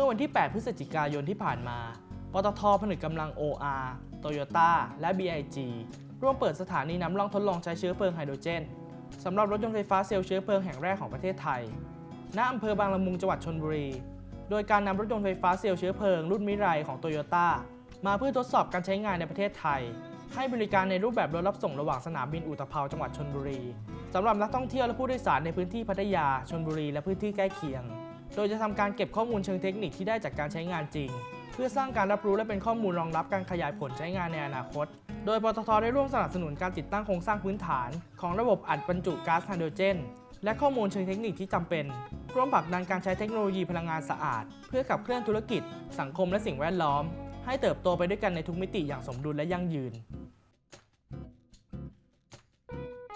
มื่อวันที่ 8 พฤศจิกายนที่ผ่านมา ปตทผนึกกำลัง OR Toyota และ BIG ร่วมเปิดสถานีน้ำร่องทดลองใช้เชื้อเพลิงไฮโดรเจนสำหรับรถยนต์ไฟฟ้าเซลล์เชื้อเพลิงแห่งแรกของประเทศไทย ณ อำเภอบางละมุงจังหวัดชนบุรี โดยการนำรถยนต์ไฟฟ้าเซลล์เชื้อเพลิงรุ่นมิไรของโตโยต้ามาเพื่อทดสอบการใช้งานในประเทศไทย ให้บริการในรูปแบบรถรับส่งระหว่างสนามบินอุตภเปาจังหวัดชนบุรีสำหรับนักท่องเที่ยวและผู้โดยสารในพื้นที่พัทยาชนบุรีและพื้นที่ใกล้เคียง โดยจะทำการเก็บข้อมูลเชิงเทคนิคที่ได้จากการใช้งานจริง เพื่อสร้างการรับรู้และเป็นข้อมูลรองรับการขยายผลใช้งานในอนาคต โดยปตทได้ร่วมสนับสนุนการติดตั้งโครงสร้างพื้นฐาน ของระบบอัดบรรจุก๊าซไฮโดรเจน และข้อมูลเชิงเทคนิคที่จำเป็น ร่วมผลักดันการใช้เทคโนโลยีพลังงานสะอาด เพื่อขับเคลื่อนธุรกิจ สังคมและสิ่งแวดล้อม ให้เติบโตไปด้วยกันในทุกมิติอย่างสมดุลและยั่งยืน